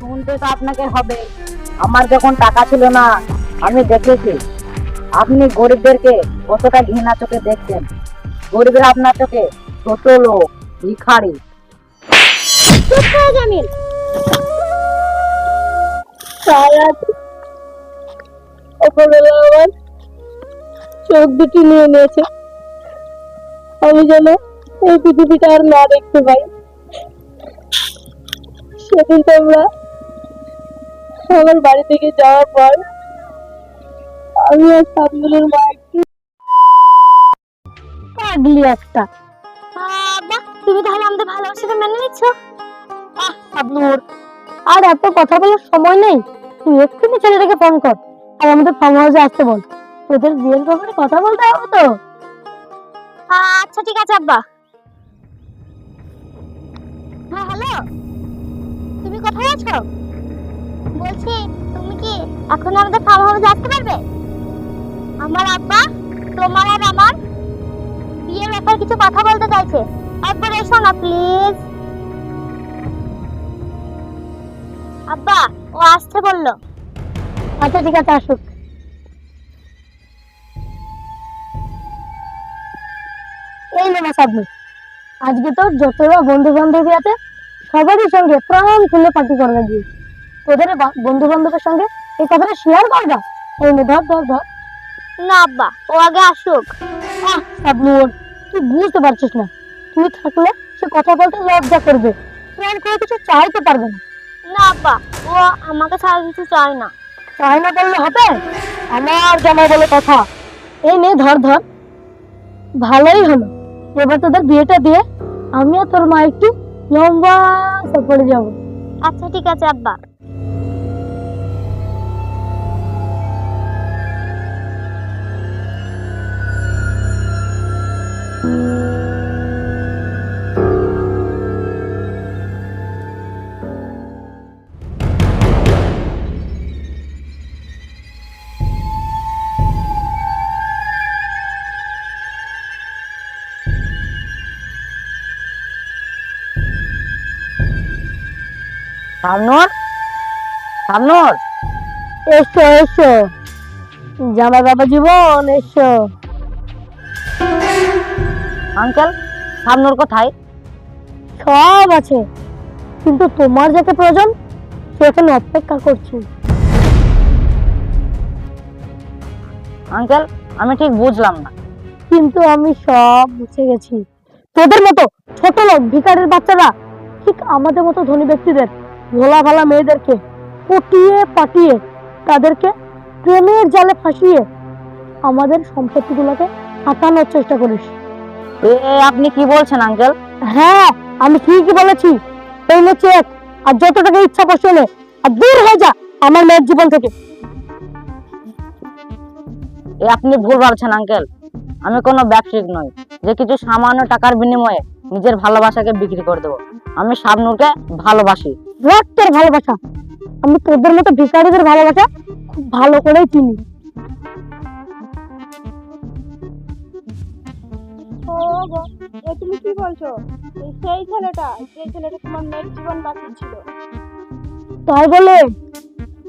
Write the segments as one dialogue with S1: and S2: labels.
S1: শুনতে তো আপনাকে হবে। আমার যখন টাকা ছিল না, আমি দেখেছি। আপনি গরিবদেরকে কতটা ঘৃণা চোখে দেখছেন। গরিবের আপনার চোখে ছোট লোক, ভিখারি।
S2: আমার চোখ দুটি নিয়ে নিয়েছে। আমি যেন এই পৃথিবীটা আর না দেখতে পাই। সেদিন তোমরা আমার বাড়ি থেকে যাওয়ার পর আমি আর সামনের মা একটু পাগলি একটা। বাহ তুমি তাহলে আমাদের ভালোবাসাটা মেনে নিচ্ছ? আহ সাবনুর আর এত কথা বলার সময় নেই। তুই এক্ষুনি ছেলেটাকে ফোন কর আর আমাদের ফার্ম হাউসে আসতে বল। তোদের বিয়ের ব্যাপারে কথা বলতে হবে তো? আচ্ছা ঠিক আছে আব্বা। হ্যাঁ হ্যালো? তুমি কোথায় আছো? বলছি, তুমি কি এখন আমাদের ফার্ম হাউসে আসতে পারবে? আমার আব্বা, তোমার আর আমার বিয়ের ব্যাপারে কিছু কথা বলতে চাইছে। একবার এসো না, প্লিজ। আব্বা, ও আসতে বলল। আচ্ছা ঠিক আছে, আসুক। এই নেমা সাবনি আজকে তোর যতটা বন্ধু বান্ধবী আছে, সবারই সঙ্গে প্রাণ খুলে পার্টি করবে দিয়ে তোদের বন্ধু বান্ধবের সঙ্গে এই কথাটা শেয়ার করবা এই নে ধর ধর ধর। না আব্বা ও আগে আসুক। আহ সাবনুর তুই বুঝতে পারছিস না। তুই থাকলে সে কথা বলতে লজ্জা করবে। প্রাণ করে কিছু চাইতে পারবে না। না আব্বা ও আমাকে ছাড়া কিছু চায় না। চায় না বললে হবে? আমার জামাই বলে কথা। এই নে ধর ধর। ভালোই হলো। এবার তোদের বিয়েটা দিয়ে আমি আর তোর মা একটু লম্বা সফরে যাব। আচ্ছা ঠিক আছে আব্বা।
S1: সামনোর? সামনোর?
S2: এসো এসো। জামাই বাবা জীবন এসো।
S1: আঙ্কেল সামনোর কোথায়?
S2: সব আছে কিন্তু তোমার যাকে প্রয়োজন সে এখানে অপেক্ষা করছে।
S1: আঙ্কেল আমি ঠিক বুঝলাম না।
S2: কিন্তু আমি সব বুঝে গেছি। তোদের মতো ছোট লোক ভিকারের বাচ্চারা ঠিক আমাদের মতো ধনী ব্যক্তিদের ভোলা ভালা মেয়েদেরকে পটিয়ে পাটিয়ে তাদেরকে প্রেমের জালে ফাঁসিয়ে আমাদের সম্পত্তিগুলোকে হাতানোর চেষ্টা করিস।
S1: আপনি কি বলছেন আঙ্কেল?
S2: হ্যাঁ আমি ঠিকই বলেছি। নে চেক আর যত টাকা ইচ্ছা বসে নে আর দূর হয়ে যা আমার মেয়ের জীবন থেকে।
S1: এ আপনি ভুল ভাবছেন আঙ্কেল। আমি কোনো ব্যবসায়িক নই যে কিছু সামান্য টাকার বিনিময়ে নিজের ভালোবাসাকে বিক্রি করে দেবো। আমি শাবনুরকে ভালোবাসি।
S2: রক্তের ভালোবাসা। আমি তোদের মতো ভিখারিদের ভালোবাসা খুব ভালো করেই চিনি।
S3: তুমি কি বলছো? সেই ছেলেটা যে ছেলেটা তোমার মেয়ের জীবন বাঁচিয়েছিল।
S2: তাই বলে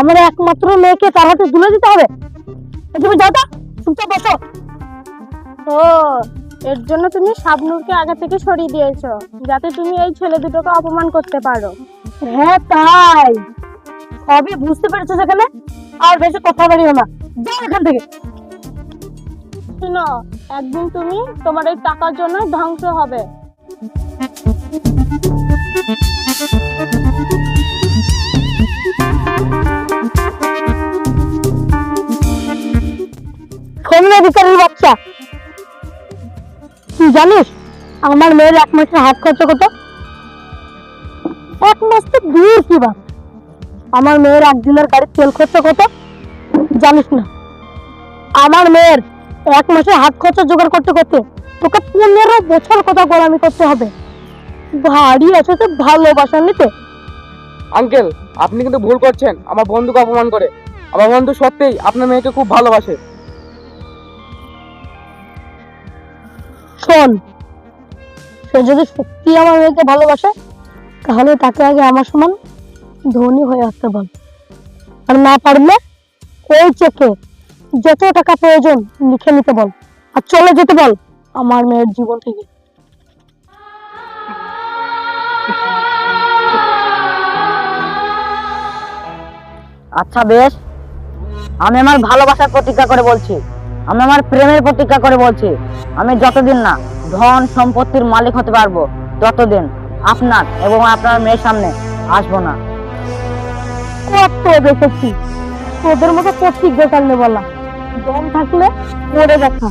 S2: আমার একমাত্র মেয়েকে তার হাতে তুলে দিতে হবে। তুমি যাও তো চুপচাপ বসো।
S3: ও এর জন্য তুমি শাবনুরকে আগে থেকে সরিয়ে দিয়েছ যাতে তুমি এই ছেলে দুটোকে অপমান করতে পারো।
S2: হ্যাঁ তাই। সবই বুঝতে পেরেছ সেখানে আর বেশি কথা বাড়িও না। যাও এখান থেকে।
S3: শুনো একদিন তুমি তোমার এই টাকার জন্য ধ্বংস হবে।
S2: জানিস? আমার মেয়ের এক মাসের হাত খরচ কত? এক মাস তো দূর কি বাপ? আমার মেয়ের একদিনের গাড়ির তেল খরচ কত? জানিস না। আমার মেয়ের এক মাসে হাত খরচা জোগাড় করতে করতে তোকে পনেরো বছর কথা গোলামি করতে হবে। ভারী আছে তো ভালোবাসা নিতে।
S4: আঙ্কেল, আপনি কিন্তু ভুল করছেন। আমার বন্ধুকে অপমান করে। আমার বন্ধু সত্যিই আপনার মেয়েকে খুব ভালোবাসে।
S2: শোন সে যদি সত্যি আমার মেয়েকে ভালোবাসে, তাহলে তাকে আগে আমার সমান ধনী হয়ে আসতে বল। আর না পারলে ওই চেকে যত টাকা প্রয়োজন লিখে নিতে বল। আর চলে যেতে বল আমার মেয়ের জীবন থেকে।
S1: আচ্ছা বেশ, আমি আমার ভালোবাসার প্রতিজ্ঞা করে বলছি। আমি আমার প্রেমের প্রতিজ্ঞা করে বলছি, আমি যতদিন না ধন সম্পত্তির মালিক হতে পারব, ততদিন আপনার এবং আপনার মেয়ের সামনে আসব না।
S2: কত দেখেছি, তোদের মতো প্রতিজ্ঞা করলে বলা দম থাকলে পড়ে দেখা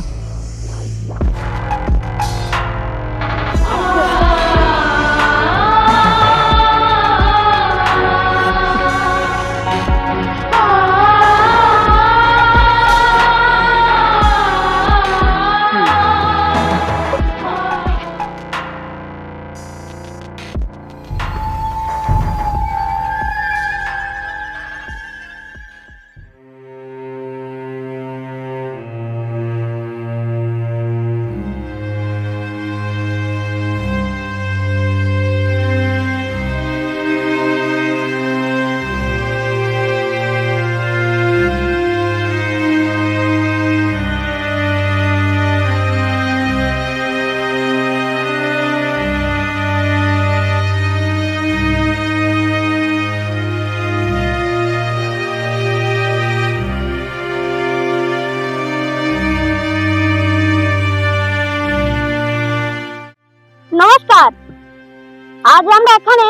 S3: আজ আমরা এখানে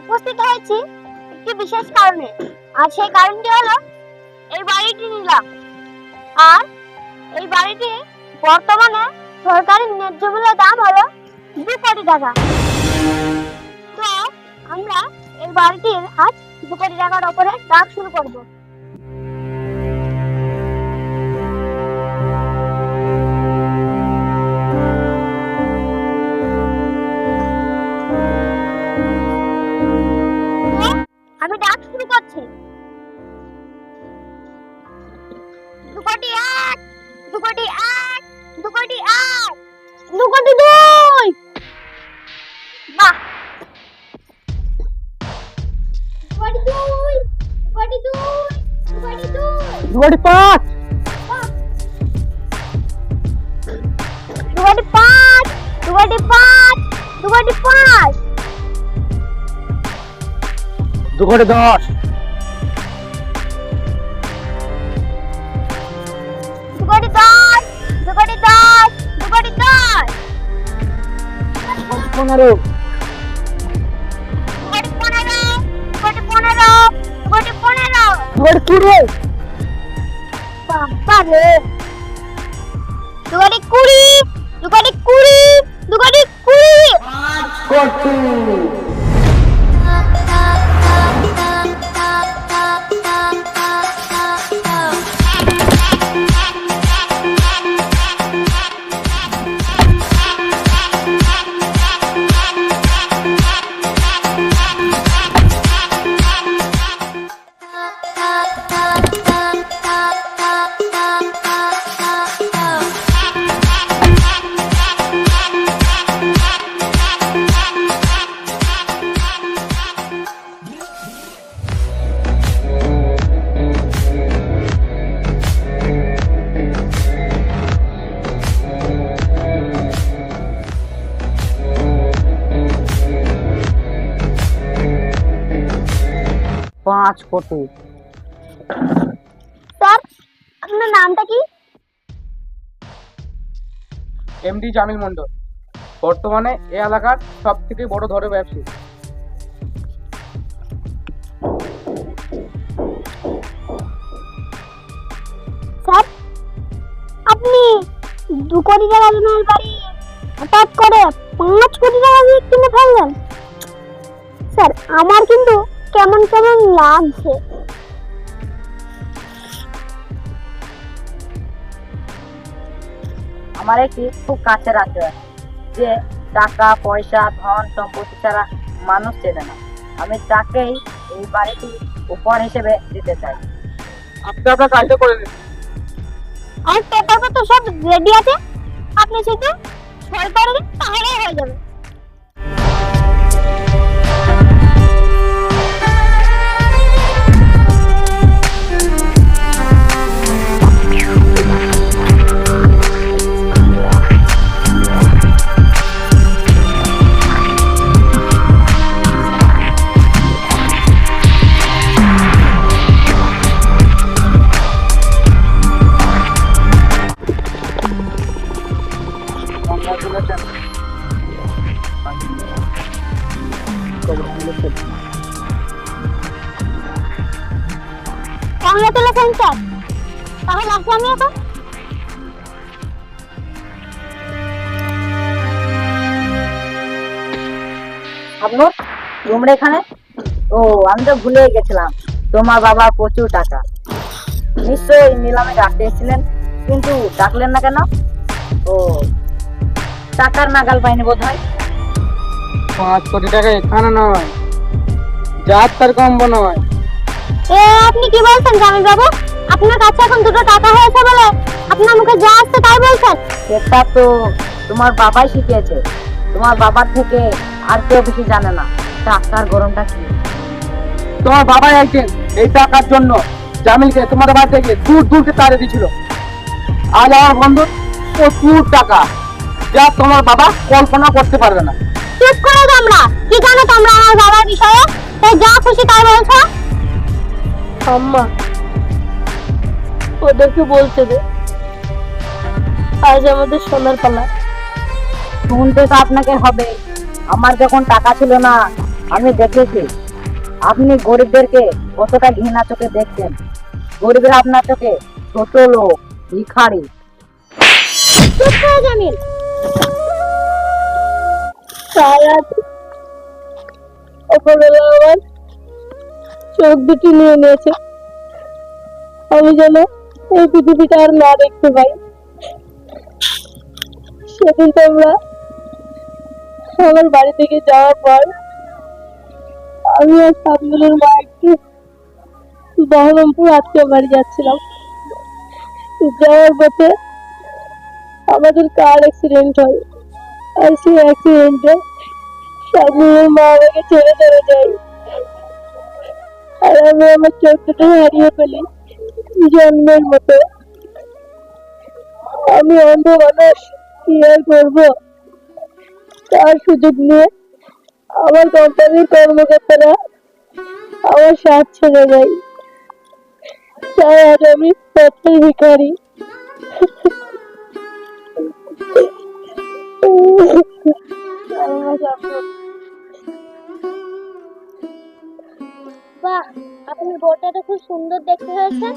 S3: উপস্থিত হয়েছি একটি বিশেষ কারণে। আর সেই কারণটি হলো, এই বাড়িটি নিলাম। আর এই বাড়িটি বর্তমানে সরকারি ন্যায্য মূল্য দাম হলো দু কোটি টাকা। তো আমরা এই বাড়িটির আজ দু কোটি টাকার ওপরে দাম শুরু করব। দু কোটি
S2: পাঁচ
S3: দু কোটি পাঁচ দু কোটি পাঁচ দু কোটি
S4: দশ
S3: দু কোটি দশ। দু কোটি দশ দু কোটি দশ
S4: পনেরো
S3: পনেরো।
S2: দুবারি কুড়ি।
S3: বাবা রে কোটি কুড়ি দু কোটি কুড়ি। দু কুড়ি
S1: কোটি
S3: স্যার আপনার নামটা কি?
S4: এমডি জামিল মন্ডল বর্তমানে এই এলাকার সব থেকে বড় ধরে ব্যবসায়ী।
S3: স্যার আপনি দু কোটি টাকা দামের বাড়ি হঠাৎ করে পাঁচ কোটি টাকা দিয়ে কিনে ফেললেন? স্যার আমার কিন্তু কেমন কেমন লাগছে?
S1: আমার একটি খুব কাছের আছে যে টাকা পয়সা ধন সম্পত্তি ছাড়া মানুষ চেনে না। আমি তাকেই এই বাড়িটি উপহার হিসেবে দিতে চাই।
S4: আপনি আপনার কাজটা করে নিন
S3: আর পেপার পত্র সব রেডি আছে। আপনি শুধু সই করে তাহলেই হয়ে যাবে। এখানে?
S1: ও, আমি তো ভুলে গেছিলাম। তোমার বাবা প্রচুর টাকা। নিশ্চয়ই নিলামে ডাক দিয়েছিলেন কিন্তু ডাকলেন না কেন? ও, টাকার নাগাল পাইনি বোধ হয়
S4: পাঁচ কোটি টাকা এখানে নয় যার তার কম্ব নয়।
S3: এ আপনি কি বলছেন জামিল বাবু আপনার কাছে এখন দুটো টাকা হয়েছে বলে আপনার মুখে যা আসছে তাই বলছেন?
S1: সেটা তো তোমার বাবাই শিখিয়েছে। তোমার বাবার থেকে আর কেউ বেশি জানে না। টাকার গরমটা কি?
S4: তোমার বাবা একদিন এই টাকার জন্য জামিলকে তোমাদের বাড়ি থেকে দূর দূরকে তাড়িয়ে দিয়েছিল। আজ আমার বন্ধু প্রচুর টাকা যা তোমার বাবা কল্পনা করতে পারবে না।
S3: চুপ করো তোমরা। কি জানো তোমরা আমার বাবার বিষয়ে? তাই যা খুশি তাই বলছো।
S2: আম্মা ওদেরকে বলতে দে। আজ আমাদের সোনার পালা।
S1: শুনতে তো আপনাকে হবে। আমার যখন টাকা ছিল না আমি দেখেছি। আপনি গরিবদেরকে কতটা ঘৃণা চোখে দেখছেন। গরিবের আপনার চোখে ছোট লোক ভিখারি।
S3: চুপ করো জামিল।
S2: সারা ওপরবেলা আমার চোখ দুটি নিয়ে নিয়েছে আমি যেন এই পৃথিবীটা আর না দেখতে পাই। সেদিন তোমরা আমার বাড়ি থেকে যাওয়ার পর আমি আর সাবনুরের মা একটু বহরমপুর আত্মীয় বাড়ি যাচ্ছিলাম যাওয়ার পথে আমাদের কার অ্যাক্সিডেন্ট হয়। অ্যাক্সিডেন্টে মা আমাকে ছেড়ে চলে আর আমি আমার হারিয়ে ফেলি জন্মের মতো। আমি অন্ধ মানুষ, কি আর করব? তার সুযোগ নিয়ে আমার কোম্পানির কর্মকর্তারা আমার সাথ ছেড়ে দেয়। তাই আজ আমি পথের ভিখারি
S3: সুন্দর দেখতে হয়েছে?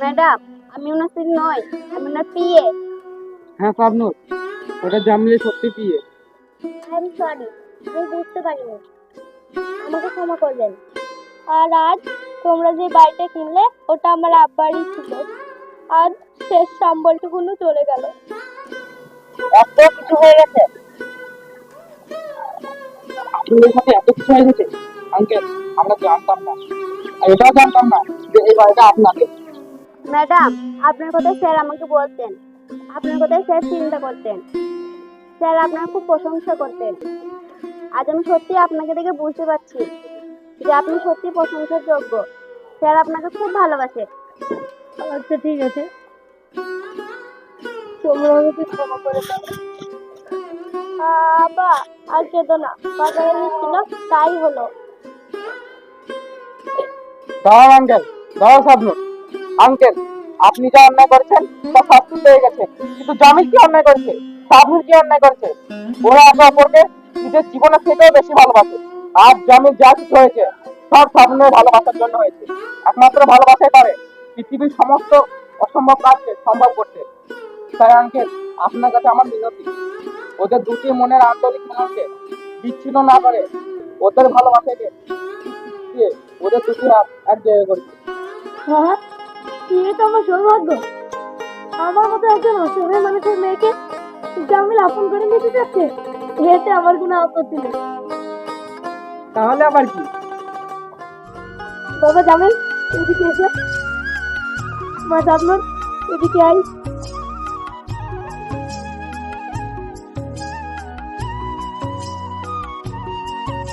S3: ম্যাডাম আমি ওনার স্ত্রী নই আমি ওনার পিএ।
S4: হ্যাঁ সাবনুর ওটা জামিলে সত্যি পিয়ে
S3: আই এম সরি আমি বুঝতে পারিনি। আমাকে ক্ষমা করবেন। আর আজ তোমরা যে বাড়িটা কিনলে ওটা আমার আব্বারই ছিল। আর শেষ সম্বলটুকুনো চলে গেল।
S1: এত কিছু হয়ে গেছে।
S4: আপনাদের সাথে এত কিছু হয়ে গেছে? আঙ্কেল আমরা জানতাম না। এটাও জানতাম না যে এই বাড়িটা আপনাদের।
S3: ম্যাডাম আপনার কথা স্যার আমাকে বলতেন। আপনার কথাই স্যার চিন্তা করতেন। স্যার আপনার খুব প্রশংসা করতেন। আজ আমি সত্যি আপনাকে দেখে বুঝতে পারছি যে আপনি সত্যি প্রশংসার যোগ্য স্যার আপনাকে খুব ভালোবাসে।
S2: আচ্ছা ঠিক আছে। তোমরা আমাকে ক্ষমা করে দাও।
S3: বাবা আর কেঁদো না। বাজারে তাই হলো।
S4: দাঁড়াও আঙ্কেল দাঁড়াও, সাবনুর। আঙ্কেল আপনি যা অন্যায় করেছেন, তা শাস্তি পেয়ে গেছে। কিন্তু জামিল কি অন্যায় করেছে? সাবনুর কি অন্যায় করেছে? ওরা একে অপরকে নিজের জীবনের থেকেও বেশি ভালোবাসে। আর জামিল যা কিছু হয়েছে, সব সাবনুরের ভালোবাসার জন্য হয়েছে। একমাত্র ভালোবাসাই পারে পৃথিবীর সমস্ত অসম্ভব কাজকে সম্ভব করতে। তাই আঙ্কেল আপনার কাছে আমার মিনতি ওদের দুটি মনের আন্তরিক মিলনকে বিচ্ছিন্ন না করে ওদের ভালোবাসাকে ওদের দুটি এক জায়গায় করেছে
S2: হ্যাঁ বিয়ে তো আমার সৌভাগ্য। আমার মতো একজন অসহায় মানুষের মেয়েকে জামিল আপন করে নিতে চাচ্ছে এতে আমার কোনো আপত্তি নেই।
S4: তাহলে আবার কি?
S2: বাবা জামিল এদিকে এসে। মা জামনুর এদিকে আই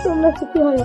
S2: তোমরা সুখী হয়ে